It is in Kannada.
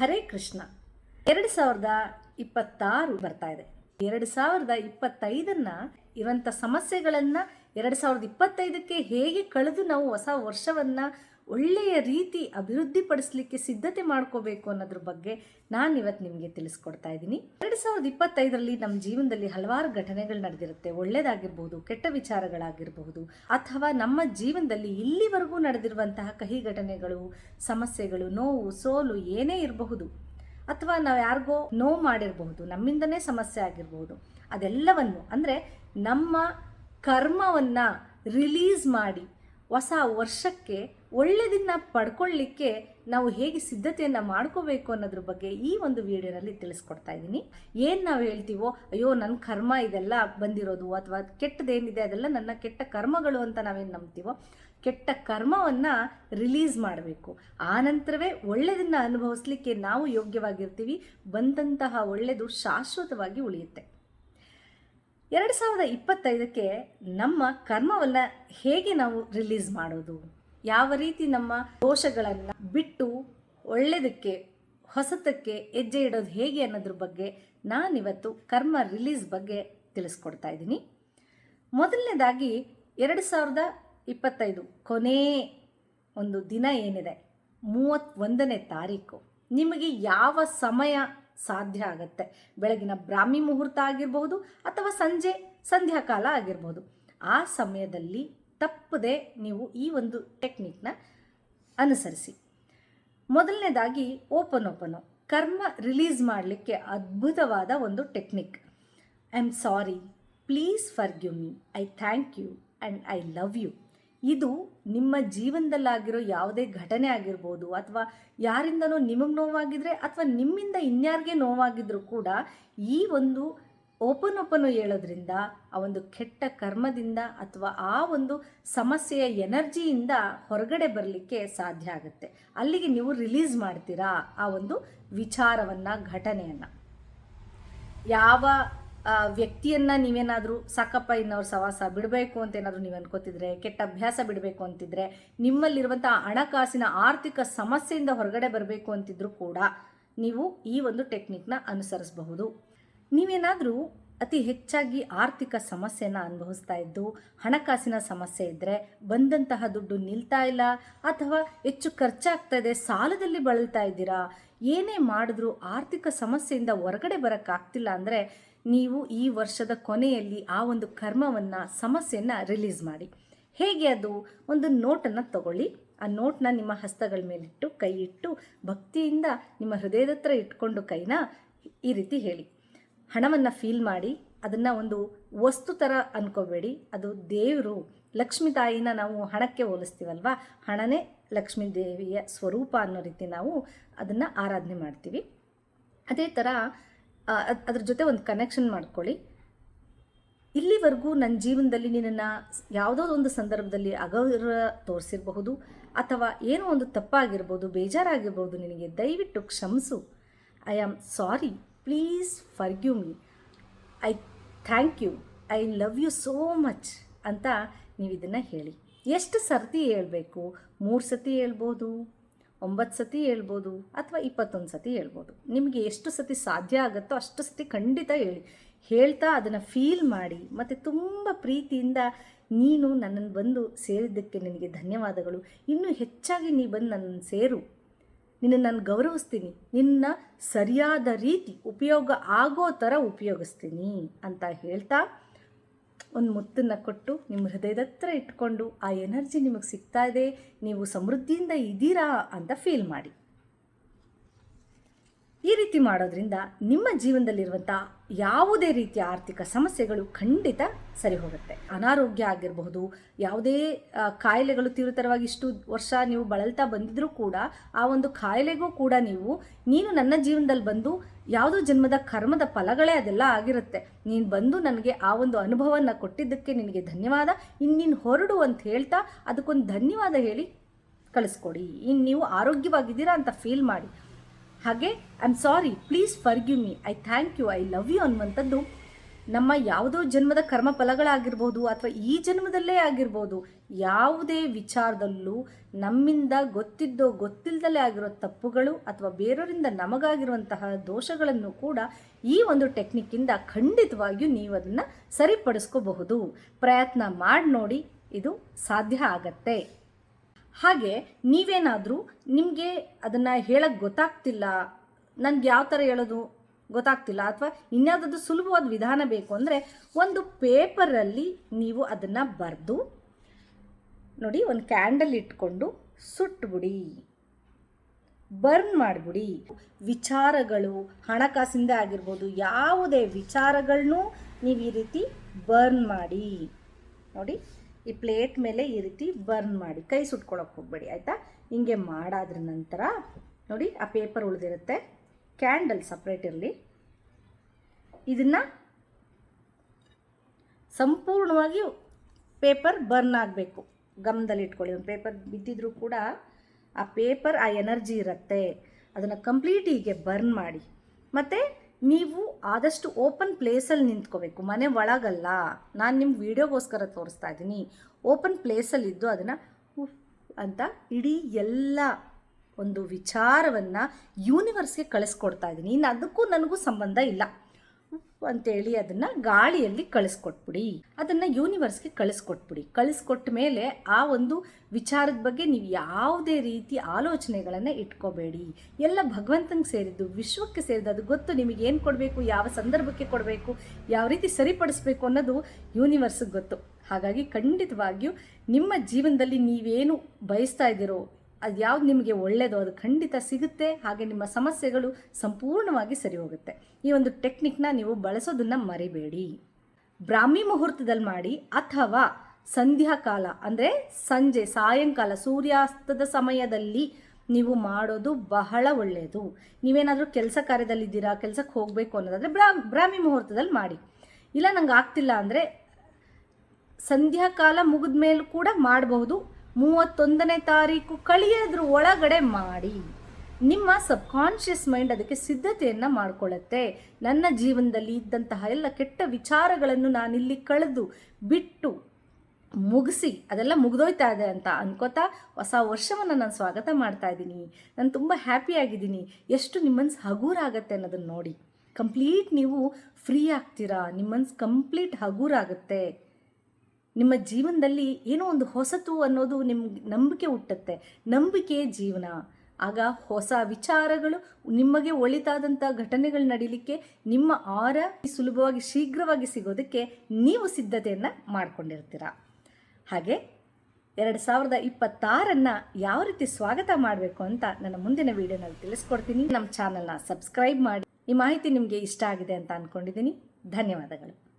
ಹರೇ ಕೃಷ್ಣ. ಎರಡು ಸಾವಿರದ ಇಪ್ಪತ್ತಾರು ಬರ್ತಾ ಇದೆ. ಎರಡು ಸಾವಿರದ ಇಪ್ಪತ್ತೈದನ್ನ ಇರೋಂಥ ಸಮಸ್ಯೆಗಳನ್ನು ಎರಡು ಸಾವಿರದ ಇಪ್ಪತ್ತೈದಕ್ಕೆ ಹೇಗೆ ಕಳೆದು ನಾವು ಹೊಸ ವರ್ಷವನ್ನ ಒಳ್ಳೆಯ ರೀತಿ ಅಭಿವೃದ್ಧಿಪಡಿಸಲಿಕ್ಕೆ ಸಿದ್ಧತೆ ಮಾಡ್ಕೋಬೇಕು ಅನ್ನೋದ್ರ ಬಗ್ಗೆ ನಾನು ಇವತ್ತು ನಿಮಗೆ ತಿಳಿಸ್ಕೊಡ್ತಾ ಇದ್ದೀನಿ. ಎರಡು ಸಾವಿರದ ಇಪ್ಪತ್ತೈದರಲ್ಲಿ ನಮ್ಮ ಜೀವನದಲ್ಲಿ ಹಲವಾರು ಘಟನೆಗಳು ನಡೆದಿರುತ್ತೆ. ಒಳ್ಳೆಯದಾಗಿರ್ಬೋದು ಕೆಟ್ಟ ವಿಚಾರಗಳಾಗಿರಬಹುದು, ಅಥವಾ ನಮ್ಮ ಜೀವನದಲ್ಲಿ ಇಲ್ಲಿವರೆಗೂ ನಡೆದಿರುವಂತಹ ಕಹಿ ಘಟನೆಗಳು, ಸಮಸ್ಯೆಗಳು, ನೋವು, ಸೋಲು ಏನೇ ಇರಬಹುದು, ಅಥವಾ ನಾವು ಯಾರಿಗೋ ನೋವು ಮಾಡಿರಬಹುದು, ನಮ್ಮಿಂದನೇ ಸಮಸ್ಯೆ ಆಗಿರಬಹುದು, ಅದೆಲ್ಲವನ್ನು, ಅಂದರೆ ನಮ್ಮ ಕರ್ಮವನ್ನು ರಿಲೀಸ್ ಮಾಡಿ ಹೊಸ ವರ್ಷಕ್ಕೆ ಒಳ್ಳೆಯದನ್ನ ಪಡ್ಕೊಳ್ಳಿಕ್ಕೆ ನಾವು ಹೇಗೆ ಸಿದ್ಧತೆಯನ್ನು ಮಾಡ್ಕೋಬೇಕು ಅನ್ನೋದ್ರ ಬಗ್ಗೆ ಈ ಒಂದು ವಿಡಿಯೋನಲ್ಲಿ ತಿಳಿಸ್ಕೊಡ್ತಾ ಇದ್ದೀನಿ. ಏನು ನಾವು ಹೇಳ್ತೀವೋ, ಅಯ್ಯೋ ನನ್ನ ಕರ್ಮ ಇದೆಲ್ಲ ಬಂದಿರೋದು ಅಥವಾ ಕೆಟ್ಟದೇನಿದೆ, ಅದೆಲ್ಲ ನನ್ನ ಕೆಟ್ಟ ಕರ್ಮಗಳು ಅಂತ ನಾವೇನು ನಂಬ್ತೀವೋ, ಕೆಟ್ಟ ಕರ್ಮವನ್ನು ರಿಲೀಸ್ ಮಾಡಬೇಕು. ಆ ನಂತರವೇ ಒಳ್ಳೆಯದನ್ನು ಅನುಭವಿಸ್ಲಿಕ್ಕೆ ನಾವು ಯೋಗ್ಯವಾಗಿರ್ತೀವಿ, ಬಂದಂತಹ ಒಳ್ಳೆಯದು ಶಾಶ್ವತವಾಗಿ ಉಳಿಯುತ್ತೆ. ಎರಡು ಸಾವಿರದ ಇಪ್ಪತ್ತೈದಕ್ಕೆ ನಮ್ಮ ಕರ್ಮವನ್ನು ಹೇಗೆ ನಾವು ರಿಲೀಸ್ ಮಾಡೋದು? ಯಾವ ರೀತಿ ನಮ್ಮ ದೋಷಗಳನ್ನು ಬಿಟ್ಟು ಒಳ್ಳೆಯದಕ್ಕೆ ಹೊಸತಕ್ಕೆ ಹೆಜ್ಜೆ ಇಡೋದು ಹೇಗೆ ಅನ್ನೋದ್ರ ಬಗ್ಗೆ ನಾನಿವತ್ತು ಕರ್ಮ ರಿಲೀಸ್ ಬಗ್ಗೆ ತಿಳಿಸ್ಕೊಡ್ತಾ ಇದ್ದೀನಿ. ಮೊದಲನೇದಾಗಿ ಎರಡು ಸಾವಿರದ ಇಪ್ಪತ್ತೈದು ಕೊನೇ ಒಂದು ದಿನ ಏನಿದೆ? ಮೂವತ್ತೊಂದನೇ ತಾರೀಕು. ನಿಮಗೆ ಯಾವ ಸಮಯ ಸಾಧ್ಯ ಆಗುತ್ತೆ? ಬೆಳಗಿನ ಬ್ರಾಹ್ಮಿ ಮುಹೂರ್ತ ಆಗಿರಬಹುದು ಅಥವಾ ಸಂಜೆ, ಸಂಧ್ಯಾಕಾಲ ಆಗಿರ್ಬೋದು. ಆ ಸಮಯದಲ್ಲಿ ತಪ್ಪದೆ ನೀವು ಈ ಒಂದು ಟೆಕ್ನಿಕ್ನ ಅನುಸರಿಸಿ. ಮೊದಲನೇದಾಗಿ ಓಪನ್ ಓಪನು ಕರ್ಮ ರಿಲೀಸ್ ಮಾಡಲಿಕ್ಕೆ ಅದ್ಭುತವಾದ ಒಂದು technique I am sorry please forgive me I thank you and I love you ಇದು ನಿಮ್ಮ ಜೀವನದಲ್ಲಾಗಿರೋ ಯಾವುದೇ ಘಟನೆ ಆಗಿರ್ಬೋದು ಅಥವಾ ಯಾರಿಂದನೋ ನಿಮಗೆ ನೋವಾಗಿದ್ರೆ ಅಥವಾ ನಿಮ್ಮಿಂದ ಇನ್ಯಾರಿಗೆ ನೋವಾಗಿದ್ರೂ ಕೂಡ ಈ ಒಂದು ಓಪನ್ ಓಪನ್ ಹೇಳೋದ್ರಿಂದ ಆ ಒಂದು ಕೆಟ್ಟ ಕರ್ಮದಿಂದ ಅಥವಾ ಆ ಒಂದು ಸಮಸ್ಯೆಯ ಎನರ್ಜಿಯಿಂದ ಹೊರಗಡೆ ಬರಲಿಕ್ಕೆ ಸಾಧ್ಯ ಆಗುತ್ತೆ. ಅಲ್ಲಿಗೆ ನೀವು ರಿಲೀಸ್ ಮಾಡ್ತೀರಾ ಆ ಒಂದು ವಿಚಾರವನ್ನು, ಘಟನೆಯನ್ನು? ಯಾವ ವ್ಯಕ್ತಿಯನ್ನು ನೀವೇನಾದರೂ, ಸಾಕಪ್ಪ ಇನ್ನವ್ರ ಸವಾಸ ಬಿಡಬೇಕು ಅಂತ ಏನಾದರೂ ನೀವು ಅನ್ಕೋತಿದ್ರೆ, ಕೆಟ್ಟ ಅಭ್ಯಾಸ ಬಿಡಬೇಕು ಅಂತಿದ್ರೆ ನಿಮ್ಮಲ್ಲಿರುವಂಥ ಹಣಕಾಸಿನ ಆರ್ಥಿಕ ಸಮಸ್ಯೆಯಿಂದ ಹೊರಗಡೆ ಬರಬೇಕು ಅಂತಿದ್ರೂ ಕೂಡ, ನೀವು ಈ ಒಂದು ಟೆಕ್ನಿಕ್ನ ಅನುಸರಿಸಬಹುದು. ನೀವೇನಾದರೂ ಅತಿ ಹೆಚ್ಚಾಗಿ ಆರ್ಥಿಕ ಸಮಸ್ಯೆನ ಅನುಭವಿಸ್ತಾ ಇದ್ದು, ಹಣಕಾಸಿನ ಸಮಸ್ಯೆ ಇದ್ದರೆ ಬಂದಂತಹ ದುಡ್ಡು ನಿಲ್ತಾ ಇಲ್ಲ ಅಥವಾ ಹೆಚ್ಚು ಖರ್ಚಾಗ್ತಾ ಇದೆ, ಸಾಲದಲ್ಲಿ ಬಳಲ್ತಾ ಇದ್ದೀರಾ, ಏನೇ ಮಾಡಿದ್ರೂ ಆರ್ಥಿಕ ಸಮಸ್ಯೆಯಿಂದ ಹೊರಗಡೆ ಬರೋಕ್ಕಾಗ್ತಿಲ್ಲ ಅಂದರೆ ನೀವು ಈ ವರ್ಷದ ಕೊನೆಯಲ್ಲಿ ಆ ಒಂದು ಕರ್ಮವನ್ನು, ಸಮಸ್ಯೆಯನ್ನು ರಿಲೀಸ್ ಮಾಡಿ. ಹೇಗೆ ಅದು? ಒಂದು ನೋಟನ್ನು ತಗೊಳ್ಳಿ. ಆ ನೋಟ್ನ ನಿಮ್ಮ ಹಸ್ತಗಳ ಮೇಲಿಟ್ಟು ಕೈ ಇಟ್ಟು ಭಕ್ತಿಯಿಂದ ನಿಮ್ಮ ಹೃದಯದ ಹತ್ರ ಇಟ್ಕೊಂಡು ಕೈನ ಈ ರೀತಿ ಹೇಳಿ. ಹಣವನ್ನು ಫೀಲ್ ಮಾಡಿ ಅದನ್ನು ಒಂದು ವಸ್ತು ಥರ ಅಂದ್ಕೋಬೇಡಿ ಅದು ದೇವರು, ಲಕ್ಷ್ಮೀ ತಾಯಿನ ನಾವು ಹಣಕ್ಕೆ ಹೋಲಿಸ್ತೀವಲ್ವ? ಹಣನೇ ಲಕ್ಷ್ಮೀ ದೇವಿಯ ಸ್ವರೂಪ ಅನ್ನೋ ರೀತಿ ನಾವು ಅದನ್ನು ಆರಾಧನೆ ಮಾಡ್ತೀವಿ. ಅದೇ ಥರ ಅದ್ರ ಜೊತೆ ಒಂದು ಕನೆಕ್ಷನ್ ಮಾಡ್ಕೊಳ್ಳಿ. ಇಲ್ಲಿವರೆಗೂ ನನ್ನ ಜೀವನದಲ್ಲಿ ನಿನ್ನನ್ನು ಯಾವುದೋ ಒಂದು ಸಂದರ್ಭದಲ್ಲಿ ಅಗೌರ ತೋರಿಸಿರಬಹುದು, ಅಥವಾ ಏನೋ ಒಂದು ತಪ್ಪಾಗಿರ್ಬೋದು, ಬೇಜಾರಾಗಿರ್ಬೋದು, ನಿನಗೆ ದಯವಿಟ್ಟು ಕ್ಷಮಿಸು. I am sorry please forgive me I thank you I love you so much ಅಂತ ನೀವು ಇದನ್ನು ಹೇಳಿ. ಎಷ್ಟು ಸರ್ತಿ ಹೇಳ್ಬೇಕು? ಮೂರು ಸತಿ ಹೇಳ್ಬೋದು? ಒಂಬತ್ತು ಸತಿ ಹೇಳ್ಬೋದು? ಅಥವಾ ಇಪ್ಪತ್ತೊಂದು ಸತಿ ಹೇಳ್ಬೋದು? ನಿಮಗೆ ಎಷ್ಟು ಸತಿ ಸಾಧ್ಯ ಆಗುತ್ತೋ ಅಷ್ಟು ಸತಿ ಖಂಡಿತ ಹೇಳಿ. ಹೇಳ್ತಾ ಅದನ್ನು ಫೀಲ್ ಮಾಡಿ ಮತ್ತು ತುಂಬ ಪ್ರೀತಿಯಿಂದ ನೀನು ನನ್ನನ್ನು ಬಂದು ಸೇರಿದ್ದಕ್ಕೆ ನಿನಗೆ ಧನ್ಯವಾದಗಳು. ಇನ್ನೂ ಹೆಚ್ಚಾಗಿ ನೀ ಬಂದು ನನ್ನನ್ನು ಸೇರು. ನಿನ್ನ ನಾನು ಗೌರವಿಸ್ತೀನಿ. ನಿನ್ನ ಸರಿಯಾದ ರೀತಿ ಉಪಯೋಗ ಆಗೋ ಥರ ಉಪಯೋಗಿಸ್ತೀನಿ ಅಂತ ಹೇಳ್ತಾ ಒಂದು ಮುತ್ತನ್ನು ಕೊಟ್ಟು ನಿಮ್ಮ ಹೃದಯದ ಹತ್ರ ಇಟ್ಕೊಂಡು ಆ ಎನರ್ಜಿ ನಿಮಗೆ ಸಿಗ್ತಾ ಇದೆ. ನೀವು ಸಮೃದ್ಧಿಯಿಂದ ಇದ್ದೀರಾ ಅಂತ ಫೀಲ್ ಮಾಡಿ. ಈ ರೀತಿ ಮಾಡೋದ್ರಿಂದ ನಿಮ್ಮ ಜೀವನದಲ್ಲಿರುವಂಥ ಯಾವುದೇ ರೀತಿಯ ಆರ್ಥಿಕ ಸಮಸ್ಯೆಗಳು ಖಂಡಿತ ಸರಿ ಹೋಗುತ್ತೆ. ಅನಾರೋಗ್ಯ ಆಗಿರಬಹುದು, ಯಾವುದೇ ಕಾಯಿಲೆಗಳು ತೀವ್ರತರವಾಗಿ ಇಷ್ಟು ವರ್ಷ ನೀವು ಬಳಲ್ತಾ ಬಂದಿದ್ರೂ ಕೂಡ ಆ ಒಂದು ಕಾಯಿಲೆಗೂ ಕೂಡ ನೀವು, ನೀನು ನನ್ನ ಜೀವನದಲ್ಲಿ ಬಂದು ಯಾವುದೋ ಜನ್ಮದ ಕರ್ಮದ ಫಲಗಳೇ ಅದೆಲ್ಲ ಆಗಿರುತ್ತೆ. ನೀನು ಬಂದು ನನಗೆ ಆ ಒಂದು ಅನುಭವನ ಕೊಟ್ಟಿದ್ದಕ್ಕೆ ನಿನಗೆ ಧನ್ಯವಾದ. ಇನ್ನು ನೀನು ಹೊರಡು ಅಂತ ಹೇಳ್ತಾ ಅದಕ್ಕೊಂದು ಧನ್ಯವಾದ ಹೇಳಿ ಕಳಿಸ್ಕೊಡಿ. ಇನ್ನು ನೀವು ಆರೋಗ್ಯವಾಗಿದ್ದೀರಾ ಅಂತ ಫೀಲ್ ಮಾಡಿ. ಹಾಗೆ I am sorry please forgive me I thank you I love you ಅನ್ನುವಂಥದ್ದು ನಮ್ಮ ಯಾವುದೋ ಜನ್ಮದ ಕರ್ಮ ಫಲಗಳಾಗಿರ್ಬೋದು ಅಥವಾ ಈ ಜನ್ಮದಲ್ಲೇ ಆಗಿರ್ಬೋದು, ಯಾವುದೇ ವಿಚಾರದಲ್ಲೂ ನಮ್ಮಿಂದ ಗೊತ್ತಿದ್ದೋ ಗೊತ್ತಿಲ್ಲದಲ್ಲೇ ಆಗಿರೋ ತಪ್ಪುಗಳು ಅಥವಾ ಬೇರೆಯವರಿಂದ ನಮಗಾಗಿರುವಂತಹ ದೋಷಗಳನ್ನು ಕೂಡ ಈ ಒಂದು ಟೆಕ್ನಿಕ್ಕಿಂದ ಖಂಡಿತವಾಗಿಯೂ ನೀವು ಅದನ್ನು ಸರಿಪಡಿಸ್ಕೋಬಹುದು. ಪ್ರಯತ್ನ ಮಾಡಿ ನೋಡಿ, ಇದು ಸಾಧ್ಯ ಆಗತ್ತೆ. ಹಾಗೆ ನೀವೇನಾದರೂ ನಿಮಗೆ ಅದನ್ನು ಹೇಳಕ್ಕೆ ಗೊತ್ತಾಗ್ತಿಲ್ಲ, ನನಗೆ ಯಾವ ಥರ ಹೇಳೋದು ಗೊತ್ತಾಗ್ತಿಲ್ಲ ಅಥವಾ ಇನ್ಯಾವುದಾದ್ರು ಸುಲಭವಾದ ವಿಧಾನ ಬೇಕು ಅಂದರೆ ಒಂದು ಪೇಪರಲ್ಲಿ ನೀವು ಅದನ್ನು ಬರೆದು ನೋಡಿ ಒಂದು ಕ್ಯಾಂಡಲ್ ಇಟ್ಕೊಂಡು ಸುಟ್ಬಿಡಿ ಬರ್ನ್ ಮಾಡಿಬಿಡಿ. ವಿಚಾರಗಳು, ಹಣಕಾಸಿಂದ ಆಗಿರ್ಬೋದು, ಯಾವುದೇ ವಿಚಾರಗಳನ್ನೂ ನೀವು ಈ ರೀತಿ ಬರ್ನ್ ಮಾಡಿ. ನೋಡಿ. ಈ ಪ್ಲೇಟ್ ಮೇಲೆ ಈ ರೀತಿ ಬರ್ನ್ ಮಾಡಿ, ಕೈ ಸುಟ್ಕೊಳಕ್ಕೆ ಹೋಗಬೇಡಿ, ಆಯಿತಾ? ಹಿಂಗೆ ಮಾಡಾದ್ರ ನಂತರ, ನೋಡಿ, ಆ ಪೇಪರ್ ಉಳಿದಿರುತ್ತೆ. ಕ್ಯಾಂಡಲ್ ಸಪ್ರೇಟ್ ಇರಲಿ. ಇದನ್ನು ಸಂಪೂರ್ಣವಾಗಿ ಪೇಪರ್ ಬರ್ನ್ ಆಗಬೇಕು. ಗಮನದಲ್ಲಿ ಇಟ್ಕೊಳ್ಳಿ, ಒಂದು ಪೇಪರ್ ಬಿದ್ದಿದ್ರೂ ಕೂಡ ಆ ಪೇಪರ್, ಆ ಎನರ್ಜಿ ಇರುತ್ತೆ. ಅದನ್ನು ಕಂಪ್ಲೀಟ್ ಹೀಗೆ ಬರ್ನ್ ಮಾಡಿ. ಮತ್ತು ನೀವು ಆದಷ್ಟು ಓಪನ್ ಪ್ಲೇಸಲ್ಲಿ ನಿಂತ್ಕೋಬೇಕು. ಮನೆ ಒಳಗಲ್ಲ. ನಾನು ನಿಮ್ಗೆ ವೀಡಿಯೋಗೋಸ್ಕರ ತೋರಿಸ್ತಾ ಇದ್ದೀನಿ. ಓಪನ್ ಪ್ಲೇಸಲ್ಲಿದ್ದು ಅದನ್ನು ಅಂತ ಇಡೀ ಎಲ್ಲ ಒಂದು ವಿಚಾರವನ್ನು ಯೂನಿವರ್ಸ್ಗೆ ಕಳಿಸ್ಕೊಡ್ತಾ ಇದ್ದೀನಿ. ಇನ್ನು ಅದಕ್ಕೂ ನನಗೂ ಸಂಬಂಧ ಇಲ್ಲ. ಅಂತೇಳಿ ಅದನ್ನು ಗಾಳಿಯಲ್ಲಿ ಕಳಿಸ್ಕೊಟ್ಬಿಡಿ. ಅದನ್ನು ಯೂನಿವರ್ಸ್ಗೆ ಕಳಿಸ್ಕೊಟ್ಬಿಡಿ. ಕಳಿಸ್ಕೊಟ್ಟ ಮೇಲೆ ಆ ಒಂದು ವಿಚಾರದ ಬಗ್ಗೆ ನೀವು ಯಾವುದೇ ರೀತಿ ಆಲೋಚನೆಗಳನ್ನು ಇಟ್ಕೋಬೇಡಿ. ಎಲ್ಲ ಭಗವಂತನಿಗೆ ಸೇರಿದ್ದು, ವಿಶ್ವಕ್ಕೆ ಸೇರಿದ್ದು, ಅದು ಗೊತ್ತು ನಿಮಗೆ ಏನು ಕೊಡಬೇಕು, ಯಾವ ಸಂದರ್ಭಕ್ಕೆ ಕೊಡಬೇಕು, ಯಾವ ರೀತಿ ಸರಿಪಡಿಸ್ಬೇಕು ಅನ್ನೋದು ಯೂನಿವರ್ಸ್ಗೆ ಗೊತ್ತು. ಹಾಗಾಗಿ ಖಂಡಿತವಾಗಿಯೂ ನಿಮ್ಮ ಜೀವನದಲ್ಲಿ ನೀವೇನು ಬಯಸ್ತಾ ಇದ್ದೀರೋ ಅದು ಯಾವ್ದು ನಿಮಗೆ ಒಳ್ಳೆಯದು ಅದು ಖಂಡಿತ ಸಿಗುತ್ತೆ, ಹಾಗೆ ನಿಮ್ಮ ಸಮಸ್ಯೆಗಳು ಸಂಪೂರ್ಣವಾಗಿ ಸರಿ ಹೋಗುತ್ತೆ. ಈ ಒಂದು ಟೆಕ್ನಿಕ್ನ ನೀವು ಬಳಸೋದನ್ನು ಮರಿಬೇಡಿ. ಬ್ರಾಹ್ಮಿ ಮುಹೂರ್ತದಲ್ಲಿ ಮಾಡಿ ಅಥವಾ ಸಂಧ್ಯಾಕಾಲ ಅಂದರೆ ಸಂಜೆ, ಸಾಯಂಕಾಲ, ಸೂರ್ಯಾಸ್ತದ ಸಮಯದಲ್ಲಿ ನೀವು ಮಾಡೋದು ಬಹಳ ಒಳ್ಳೆಯದು ನೀವೇನಾದರೂ ಕೆಲಸ ಕಾರ್ಯದಲ್ಲಿದ್ದೀರಾ ಕೆಲಸಕ್ಕೆ ಹೋಗಬೇಕು ಅನ್ನೋದಾದರೆ ಬ್ರಾ, ಬ್ರಾಹ್ಮಿ ಮುಹೂರ್ತದಲ್ಲಿ ಮಾಡಿ. ಇಲ್ಲ ನಂಗೆ ಆಗ್ತಿಲ್ಲ ಅಂದರೆ ಸಂಧ್ಯಾಕಾಲ ಮುಗಿದ ಮೇಲೂ ಕೂಡ ಮಾಡಬಹುದು. ಮೂವತ್ತೊಂದನೇ ತಾರೀಕು ಕಳಿಯೋದ್ರ ಒಳಗಡೆ ಮಾಡಿ. ನಿಮ್ಮ ಸಬ್ಕಾನ್ಷಿಯಸ್ ಮೈಂಡ್ ಅದಕ್ಕೆ ಸಿದ್ಧತೆಯನ್ನು ಮಾಡಿಕೊಳ್ಳುತ್ತೆ. ನನ್ನ ಜೀವನದಲ್ಲಿ ಇದ್ದಂತಹ ಎಲ್ಲ ಕೆಟ್ಟ ವಿಚಾರಗಳನ್ನು ನಾನಿಲ್ಲಿ ಕಳೆದು ಬಿಟ್ಟು ಮುಗಿಸಿ, ಅದೆಲ್ಲ ಮುಗಿದೋಯ್ತಾ ಇದೆ ಅಂತ ಅನ್ಕೋತಾ ಹೊಸ ವರ್ಷವನ್ನು ನಾನು ಸ್ವಾಗತ ಮಾಡ್ತಾ ಇದ್ದೀನಿ. ನಾನು ತುಂಬ ಹ್ಯಾಪಿಯಾಗಿದ್ದೀನಿ ಎಷ್ಟು ನಿಮ್ಮ ಮನ್ಸು ಆಗುತ್ತೆ ಅನ್ನೋದನ್ನು ನೋಡಿ. ಕಂಪ್ಲೀಟ್ ನೀವು ಫ್ರೀ ಆಗ್ತೀರಾ? ನಿಮ್ಮ ಮನ್ಸು ಕಂಪ್ಲೀಟ್ ಹಗೂರಾಗುತ್ತೆ ನಿಮ್ಮ ಜೀವನದಲ್ಲಿ ಏನೋ ಒಂದು ಹೊಸತು ಅನ್ನೋದು ನಿಮ್ಗೆ ನಂಬಿಕೆ ಹುಟ್ಟುತ್ತೆ. ನಂಬಿಕೆ ಜೀವನ. ಆಗ ಹೊಸ ವಿಚಾರಗಳು ನಿಮಗೆ ಒಳಿತಾದಂಥ ಘಟನೆಗಳು ನಡೀಲಿಕ್ಕೆ ನಿಮ್ಮ ಆರ ಸುಲಭವಾಗಿ ಶೀಘ್ರವಾಗಿ ಸಿಗೋದಕ್ಕೆ ನೀವು ಸಿದ್ಧತೆಯನ್ನು ಮಾಡ್ಕೊಂಡಿರ್ತೀರ. ಹಾಗೆ ಎರಡು ಸಾವಿರದ ಇಪ್ಪತ್ತಾರನ್ನು ಯಾವ ರೀತಿ ಸ್ವಾಗತ ಮಾಡಬೇಕು ಅಂತ ನನ್ನ ಮುಂದಿನ ವಿಡಿಯೋನಲ್ಲಿ ತಿಳಿಸ್ಕೊಡ್ತೀನಿ. ನಮ್ಮ ಚಾನಲ್ನ ಸಬ್ಸ್ಕ್ರೈಬ್ ಮಾಡಿ. ಈ ಮಾಹಿತಿ ನಿಮಗೆ ಇಷ್ಟ ಆಗಿದೆ ಅಂತ ಅಂದ್ಕೊಂಡಿದ್ದೀನಿ ಧನ್ಯವಾದಗಳು.